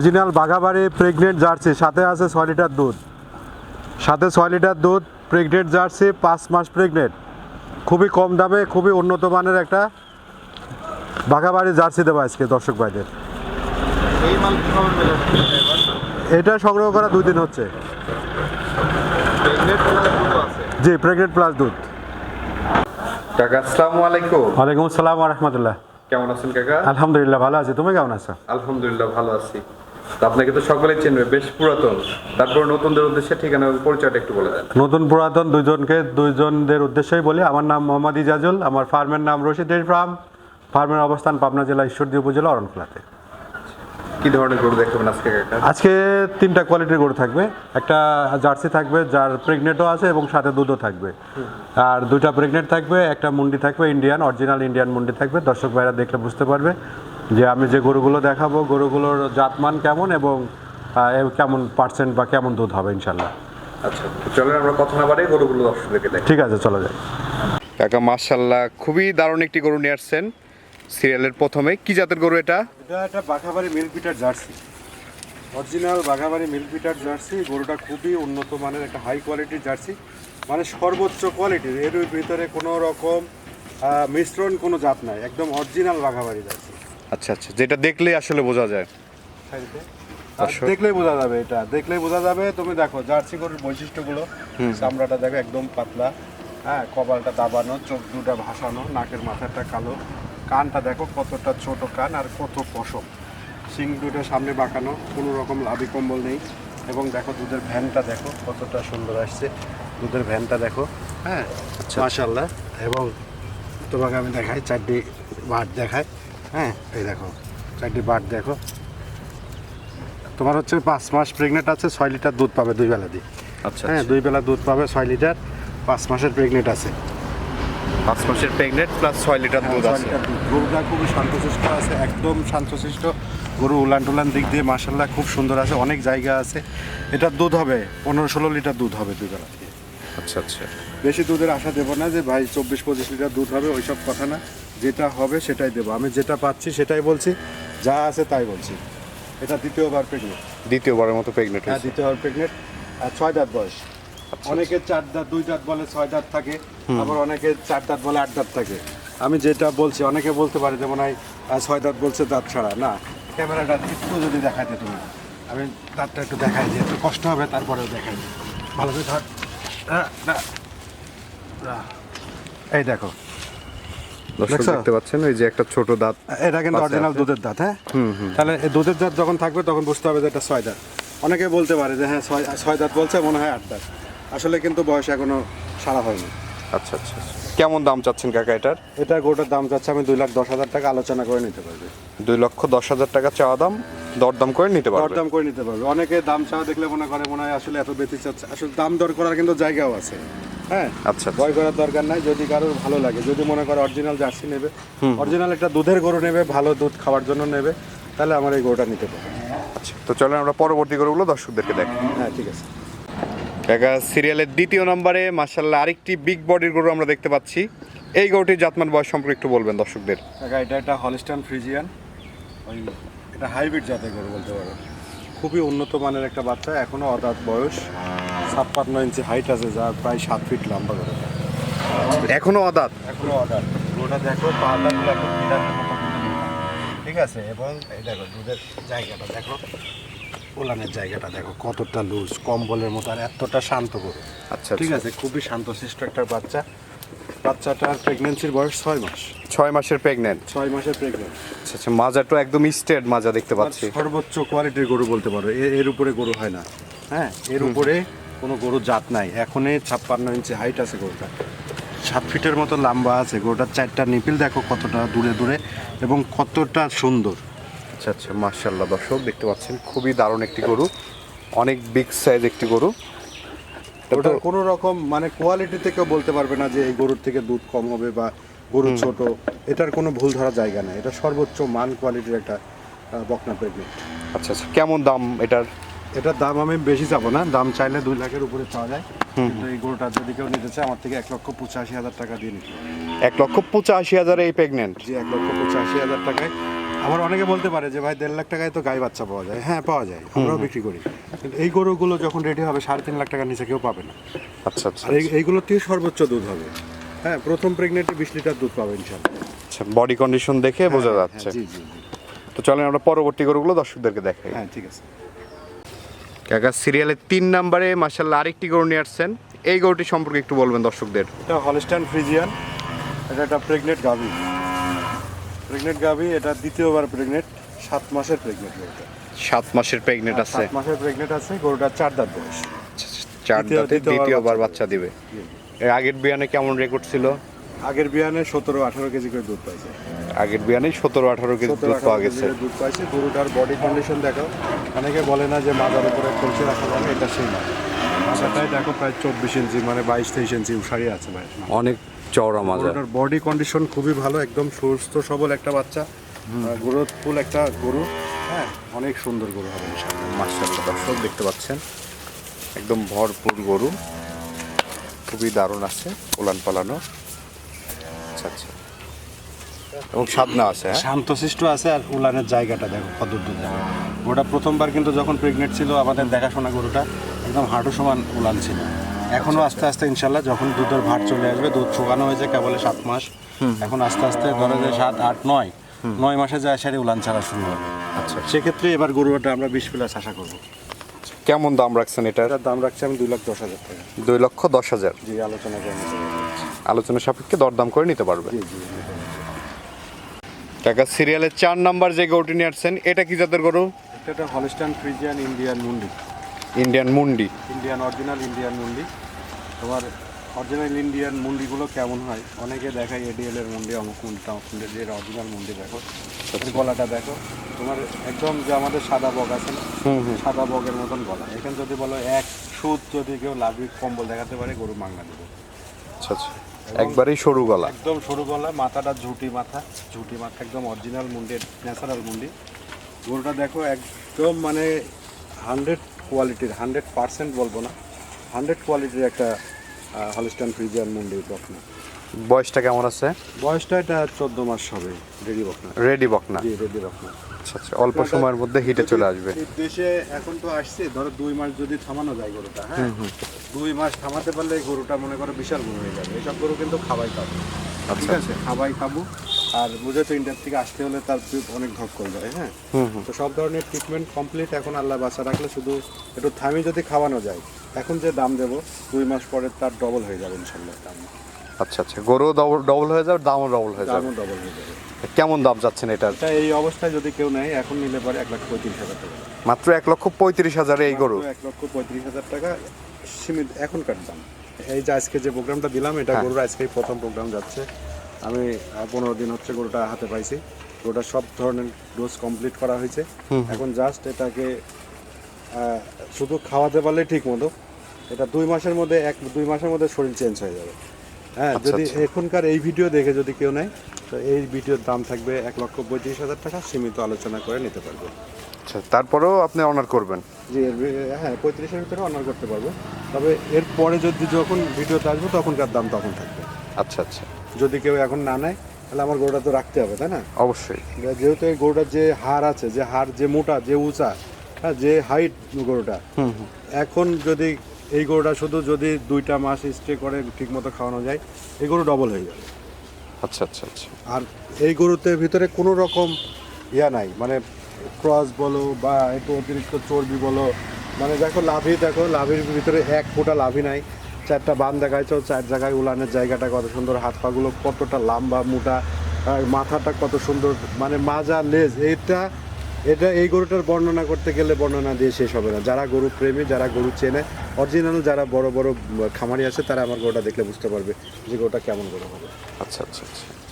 Original বাঘাবাড়ি pregnant jersey সাথে আছে ছয় লিটার দুধ। সাথে ছয় লিটার দুধ প্রেগনেন্ট জার্সি পাঁচ মাস প্রেগনেন্ট খুবই কম দামে খুবই উন্নত মানের একটা বাঘাবাড়ি জার্সি দেবো আজকে দর্শক ভাইদের। এটা সংগ্রহ করা দুই দিন হচ্ছে। জি প্রেগনেন্ট প্লাস দুধ। কাকা আসসালামু আলাইকুম। ওয়ালাইকুম আসসালাম রহমতুল্লাহ। কেমন আছেন কাকা? আলহামদুলিল্লাহ ভালো আছি। তুমি কেমন আছো? আলহামদুলিল্লাহ ভালো আছি। আপনাকে তো সকলেই চেনবে বেশ পুরাতন। তারপর নতুনদের উদ্দেশ্যে ঠিকানা পরিচয়টা একটু বলে দেন। নতুন পুরাতন দুইজনকে দুইজনদের উদ্দেশ্যেই বলি আমার নাম মোহাম্মদ ইজাজুল আমার ফার্মের নাম রশিদ ফার্ম ফার্মের অবস্থান পাবনা জেলা ঈশ্বরদী উপজেলা অরণখোলাতে। কি ধরনের গরু দেখাবেন আজকে আজকে তিনটা কোয়ালিটির গরু থাকবে একটা জার্সি থাকবে যার প্রেগনেন্টও আছে এবং সাথে দুধও থাকবে। আর দুইটা প্রেগনেন্ট থাকবে একটা মুন্ডি থাকবে ইন্ডিয়ান অরিজিনাল ইন্ডিয়ান মুন্ডি থাকবে। দর্শক ভাইরা দেখলে বুঝতে পারবে যে আমি যে গরুগুলো দেখাবো গরুগুলোর জাতমান কেমন এবং কেমন পার্সেন্ট বা কেমন দুধ হবে ইনশাল্লাহ। আচ্ছা চলেন আমরা কথা না বাড়ি গরুগুলো দর্শকদেরকে দেখ ঠিক আছে চলে যাই। কাকা মার্শাল্লাহ খুবই দারুণ একটি গরু নিয়ে আসছেন সিরিয়ালের প্রথমে। কি জাতের গরু এটা? এটা একটা বাঘাবাড়ি মিল্ক পিটার জার্সি। অরিজিনাল বাঘাবাড়ি মিল্ক পিটার জার্সি। গরুটা খুবই উন্নত মানের একটা হাই কোয়ালিটির জার্সি। মানে সর্বোচ্চ কোয়ালিটির এর ভিতরে কোনো রকম মিশ্রণ কোনো জাত নাই একদম অরিজিনাল বাঘাবাড়ি জার্সি। আচ্ছা আচ্ছা। যেটা দেখলেই আসলে বোঝা যায়। দেখলেই বোঝা যাবে এটা। দেখলেই বোঝা যাবে। তুমি দেখো জার্সি গরুর বৈশিষ্ট্যগুলো। চামড়াটা দেখো একদম পাতলা। হ্যাঁ কপালটা দাবানো চোখ দুটা ভাসানো নাকের মাথাটা কালো। কানটা দেখো কতটা ছোট কান আর কত পশম। শিং দুটো সামনে বাঁকানো কোনো রকম লাভি কম্বল নেই। এবং দেখো দুধের ভ্যানটা দেখো কতটা সুন্দর আসছে। দুধের ভ্যানটা দেখো হ্যাঁ মাশাল্লাহ এবং তোমাকে আমি দেখাই চারটি বাট দেখাই। হ্যাঁ এই দেখো চারটি বাট দেখো। তোমার হচ্ছে পাঁচ মাস প্রেগনেন্ট আছে ছয় লিটার দুধ পাবে দুই বেলা দিয়ে। আচ্ছা হ্যাঁ দুই বেলা দুধ পাবে ছয় লিটার পাঁচ মাসের প্রেগনেন্ট আছে। পাঁচ মাসের প্রেগনেন্ট প্লাস ছয় লিটার দুধ আছে। গরুটা খুবই শান্তশিষ্ট আছে একদম শান্তশিষ্ট। গরু উলান টুলান দিক দিয়ে মাসাল্লাহ খুব সুন্দর আছে অনেক জায়গা আছে। এটা দুধ হবে পনেরো ষোলো লিটার দুধ হবে দুই বেলা দিয়ে। আচ্ছা আচ্ছা। বেশি দুধের আশা দেবো না যে ভাই চব্বিশ পঁচিশ লিটার দুধ হবে ওইসব কথা না। যেটা হবে সেটাই দেবো। আমি যেটা পাচ্ছি সেটাই বলছি। যা আছে তাই বলছি। এটা দ্বিতীয়বার প্রেগনেন্ট দ্বিতীয়বারের মতো প্রেগনেন্ট হ্যাঁ দ্বিতীয়বার প্রেগনেন্ট আর ছয় দাঁত বয়স। অনেকে চার দাঁত দুই দাঁত বলে ছয় দাঁত থাকে। আবার অনেকে চার দাঁত বলে আট দাঁত থাকে। আমি যেটা বলছি অনেকে বলতে পারে যেমন হয় আহ, ছয় দাঁত বলছে দাঁত ছাড়া। না ক্যামেরাটা একটু যদি দেখাতে তুমি। আমি দাঁতটা একটু দেখাই যে একটু কষ্ট হবে তারপরেও দেখাই ভালো করে এই দেখো। দর্শক দেখছ? দেখতে পাচ্ছেন ওই যে একটা ছোট দাঁত এটা কিন্তু অরিজিনাল দুধের দাঁত হ্যাঁ? তাহলে দুধের দাঁত যখন থাকবে তখন বুঝতে হবে যে এটা ছয় দাঁত। অনেকে বলতে পারে যে হ্যাঁ ছয় ছয় দাঁত বলছে মনে হয় আট দাঁত। আসলে কিন্তু বয়স এখনও সারা হয়নি। আচ্ছা আচ্ছা আচ্ছা। কেমন দাম চাচ্ছেন কাকা এটার? এটা গোটার দাম চাচ্ছে আমি দুই লাখ দশ হাজার টাকা আলোচনা করে নিতে পারবে। দুই লক্ষ দশ হাজার টাকা চাওয়া দাম দরদাম করে নিতে পারবে? দরদাম করে নিতে পারবে। অনেকে দাম চাওয়া দেখলে মনে করে মনে হয় আসলে এত বেশি চাচ্ছে। আসলে দাম দর করার কিন্তু জায়গাও আছে। হ্যাঁ? আচ্ছা আচ্ছা। ভয় করার দরকার নাই যদি কারোর ভালো লাগে। যদি মনে করে অরিজিনাল জার্সি নেবে অরিজিনাল একটা দুধের গরু নেবে ভালো দুধ খাওয়ার জন্য নেবে তাহলে আমার এই গরুটা নিতে পারে আচ্ছা তো চলেন আমরা পরবর্তী গরুগুলো দর্শকদেরকে দেখ। হ্যাঁ ঠিক আছে। কাকা সিরিয়ালের দ্বিতীয় নম্বরে মার্শাল্লাহ আরেকটি বিগ বডির গরু আমরা দেখতে পাচ্ছি। এই গরুটির জাতমান বয়স সম্পর্কে একটু বলবেন দর্শকদের। এটা একটা হলিস্টান ফ্রিজিয়ান ওই এটা হাইব্রিড জাতের গরু বলতে পারো। খুবই উন্নত মানের একটা বাচ্চা এখনও অদাত বয়স ছাপ্পান্ন ইঞ্চি হাইট আছে যার প্রায় সাত ফিট লম্বা করে এখনও অদাত? এখনও অদাত। গরুটা দেখো মতো ঠিক আছে এবং এই দেখো দুধের জায়গাটা দেখো। উলানের জায়গাটা দেখো কতটা লুজ কম্বলের মতো আর এতটা শান্ত গরু। আচ্ছা ঠিক ঠিক আছে খুবই শান্তশিষ্ট একটা বাচ্চা। বাচ্চাটার প্রেগনেন্সির বয়স ছয় মাস। ছয় মাসের প্রেগনেন্ট ছয় মাসের প্রেগনেন্ট আচ্ছা আচ্ছা মাজাটা একদম স্টেট মাজা দেখতে পাচ্ছি। সর্বোচ্চ কোয়ালিটির গরু বলতে পারো এর উপরে গরু হয় না। হ্যাঁ এর উপরে কোনো গরু জাত নাই। এখনই ছাপ্পান্ন ইঞ্চি হাইট আছে গরুটা। সাত ফিটের মতো লম্বা আছে। গরুটার চারটা নিপিল দেখো কতটা দূরে দূরে এবং কতটা সুন্দর। আচ্ছা আচ্ছা মার্শাল্লাহ দর্শক দেখতে পাচ্ছেন খুবই দারুণ একটি গরু। অনেক বিগ সাইজ একটি গরু। তো- কোনো রকম মানে কোয়ালিটি থেকেও বলতে পারবে না যে এই গরুর থেকে দুধ কম হবে বা গরু ছোট। এটার কোনো ভুল ধরা জায়গা নেই। এটা সর্বোচ্চ মান কোয়ালিটির একটা বকনা প্রেগনেন্ট আচ্ছা আচ্ছা কেমন দাম এটার? এটার দাম আমি বেশি যাব না। দাম চাইলে দুই লাখের উপরে পাওয়া যায়। কিন্তু এই গরুটা যদি কেউ নিতে চায় আমার থেকে এক লক্ষ পঁচাশি হাজার টাকা দিয়ে নিতে এক লক্ষ পঁচাশি হাজার এই প্রেগনেন্ট যে এক লক্ষ পঁচাশি হাজার টাকায়। আবার অনেকে বলতে পারে যে ভাই দেড় লাখ টাকায় তো গাই বাচ্চা পাওয়া যায়। হ্যাঁ পাওয়া যায়। আমরাও বিক্রি করি। কিন্তু এই গরুগুলো যখন রেডি হবে সাড়ে তিন লাখ টাকার নিচে কেউ পাবে না। আচ্ছা আচ্ছা আর এই- এইগুলোর থেকে সর্বোচ্চ দুধ হবে। হ্যাঁ প্রথম প্রেগনেন্টে বিশ লিটার দুধ পাবে ইনশাল্লাহ। আচ্ছা বডি কন্ডিশন দেখে বোঝা হ্যাঁ, যাচ্ছে। জি জি জি। তো চলেন আমরা পরবর্তী গরুগুলো দর্শকদেরকে দেখাই। হ্যাঁ ঠিক আছে। কাকা সিরিয়ালের তিন নম্বরে মাসাল্লাহ আরেকটি গরু নিয়ে আসছেন। এই গরুটি সম্পর্কে একটু বলবেন দর্শকদের। এটা হলস্টাইন ফ্রিজিয়ান। এটা একটা প্রেগনেন্ট গাভি। প্রেগনেন্ট গাভি এটা দ্বিতীয়বার প্রেগনেন্ট সাত মাসের প্রেগনেন্ট গরুটা। সাত মাসের প্রেগনেন্ট আছে। সাত মাসের প্রেগনেন্ট আছে গরুটা চার দাঁত বয়স। চার দ্বিতীয়- দাঁতে দ্বিতীয়বার বাচ্চা দিবে। এর আগের বিয়ানে কেমন রেকর্ড ছিল? আগের বিয়ানে সতেরো আঠারো কেজি করে দুধ পাইছে। আগের বিয়ানে সতেরো আঠারো কেজি দুধ পাওয়া গেছে। করে দুধ পাইছে। গরুটার বডি কন্ডিশন দেখো। অনেকে বলে না যে মাজার উপরে কলসি রাখা যাবে এটা সেই মাছ মাজাটাই দেখো প্রায় চব্বিশ ইঞ্চি মানে বাইশ তেইশ ইঞ্চি উষারি আছে ভাই। অনেক চওড়া মাজা গরুটার বডি কন্ডিশন খুবই ভালো একদম সুস্থ সবল একটা বাচ্চা। গ্রোথফুল একটা গরু। হ্যাঁ অনেক সুন্দর গরু হবে ইনশাআল্লাহ। মাশাআল্লাহ দর্শক দেখতে পাচ্ছেন একদম ভরপুর গরু। খুবই দারুণ আছে ওলান পালানো। আচ্ছা আচ্ছা। এবং সাদনা আছে হ্যাঁ? শান্তশিষ্ট আছে আর উলানের জায়গাটা দেখো কত দূর যাবে। ওটা প্রথমবার কিন্তু যখন প্রেগনেন্ট ছিল আমাদের দেখাশোনা গরুটা একদম হাঁটু সমান উলান ছিল। এখনও আস্তে আস্তে ইনশাল্লাহ যখন দুধের ভাট চলে আসবে দুধ শুকানো হয়েছে কেবল সাত মাস। এখন আস্তে আস্তে ধরে যে সাত আট নয়। নয় মাসে যায় সারি উলান ছাড়া শুরু হবে। আচ্ছা। সেক্ষেত্রে এবার গরুটা আমরা বিশ প্লাস আশা করব। কেমন দাম রাখছেন এটার? এটার দাম রাখছি আমি দুই লাখ দশ হাজার টাকা। দুই লক্ষ দশ হাজার? জি আলোচনা করে নিতে পারব। আলোচনা সাপেক্ষে দরদাম করে নিতে পারবে। জি জি কাকা সিরিয়ালের চার নাম্বার যে গরুটি নিয়ে আসছেন এটা কি জাতের গরু? এটা একটা হলস্টাইন ফ্রিজিয়ান ইন্ডিয়ান মুন্ডি। ইন্ডিয়ান মুন্ডি ইন্ডিয়ান অরিজিনাল ইন্ডিয়ান মুন্ডি তোমার অরিজিনাল ইন্ডিয়ান মুন্ডিগুলো কেমন হয়? অনেকে দেখায় এডিএল এর মুন্ডি অমুক মুন্ডি তামুক মুন্ডি যে অরিজিনাল মুন্ডি দেখো। এর গলাটা দেখো। তোমার একদম যে আমাদের সাদা বগ আছে না সাদা বগের মতন গলা। এখানে যদি বলো এক সুদ যদি কেউ লাভি কম্বল দেখাতে পারে গরু মাংনা দেবে। আচ্ছা আচ্ছা। একবারেই সরু গলা। একদম সরু গলা মাথাটা ঝুটি মাথা। ঝুটি মাথা একদম অরিজিনাল মুন্ডি ন্যাচারাল মুন্ডি গরুটা দেখো একদম মানে হান্ড্রেড কোয়ালিটির হান্ড্রেড পার্সেন্ট বলব না। হান্ড্রেড কোয়ালিটির একটা হলিস্টান ফ্রিজিয়ান মুন্ডি বকনা বয়সটা কেমন আছে? বয়সটা এটা চোদ্দ মাস হবে রেডি বকনা রেডি বকনা জি রেডি বকনা আচ্ছা আচ্ছা অল্প সময়ের মধ্যে হিটে চলে আসবে। দেশে এখন তো আসছে ধরো দুই মাস যদি থামানো যায় গরুটা হ্যাঁ? দুই মাস থামাতে পারলে গরুটা মনে করো বিশাল গরু হয়ে যাবে। এইসব গরু কিন্তু খাবাই খাব। ঠিক আছে? খাবাই খাব। আর বুঝে তো ইন্ডিয়ার থেকে আসতে হলে তার অনেক ধক করে যায় হ্যাঁ? তো সব ধরনের ট্রিটমেন্ট কমপ্লিট এখন আল্লাহ বাসা রাখলে শুধু একটু থামি যদি খাওয়ানো যায় এখন যে দাম দেবো দুই মাস পরে তার ডবল হয়ে যাবে ইনশাল্লাহ দাম। আচ্ছা আচ্ছা। গরু ডবল ডবল হয়ে যাবে দামও ডবল হয়ে যাবে? ডবল হয়ে যাবে। কেমন দাম যাচ্ছেন এটা? এই অবস্থায় যদি কেউ নেয় এখন নিলে পরে এক লাখ পঁয়ত্রিশ হাজার টাকা। মাত্র এক লক্ষ পঁয়ত্রিশ হাজারে এই গরু? এক লক্ষ পঁয়ত্রিশ হাজার টাকা সীমিত এখনকার দাম। এই যে আজকে যে প্রোগ্রামটা দিলাম এটা হ্যাঁ। গরুর আজকেই প্রথম প্রোগ্রাম যাচ্ছে। আমি পনেরো দিন হচ্ছে গরুটা হাতে পাইছি। গরুটা সব ধরনের ডোজ কমপ্লিট করা হয়েছে। এখন জাস্ট এটাকে শুধু খাওয়াতে পারলে ঠিক মতো এটা দুই মাসের মধ্যে এক দুই মাসের মধ্যে শরীর চেঞ্জ হয়ে যাবে। হ্যাঁ আচ্ছা, যদি আচ্ছা। এখনকার এই ভিডিও দেখে যদি কেউ নেয় তো এই ভিডিওর দাম থাকবে এক লক্ষ পঁয়ত্রিশ হাজার টাকা সীমিত আলোচনা করে নিতে পারবে। আচ্ছা তারপরেও আপনি অনার করবেন? জি হ্যাঁ পঁয়ত্রিশের ভিতরে অনার করতে পারব। তবে এরপরে যদি যখন ভিডিওতে আসব তখনকার দাম তখন থাকবে। আচ্ছা আচ্ছা। যদি কেউ এখন না নেয় তাহলে আমার গরুটা তো রাখতে হবে তাই না? অবশ্যই। যেহেতু এই গরুটার যে হার আছে যে হার যে মোটা যে উঁচা হ্যাঁ যে হাইট গরুটা এখন যদি এই গরুটা শুধু যদি দুইটা মাস স্টে করে ঠিকমতো খাওয়ানো যায় এই গরু ডবল হয়ে যাবে। আচ্ছা আচ্ছা আচ্ছা। আর এই গরুতে ভিতরে কোনো রকম ইয়া নাই মানে ক্রস বলো বা একটু অতিরিক্ত চর্বি বলো মানে দেখো লাভি দেখো লাভির ভিতরে এক ফোঁটা লাভি নাই। চারটা বান দেখাইছো, চার জায়গায় উলানের জায়গাটা কত সুন্দর, হাত পাগুলো কতটা লম্বা, মোটা মাথাটা কত সুন্দর মানে মাজা লেজ, এটা এটা এই গরুটার বর্ণনা করতে গেলে বর্ণনা দিয়ে শেষ হবে না। যারা গরু প্রেমী, যারা গরু চেনে, অরিজিনাল যারা বড় বড় খামারি আছে, তারা আমার গরুটা দেখলে বুঝতে পারবে যে গরুটা কেমন গরু হবে। আচ্ছা আচ্ছা আচ্ছা।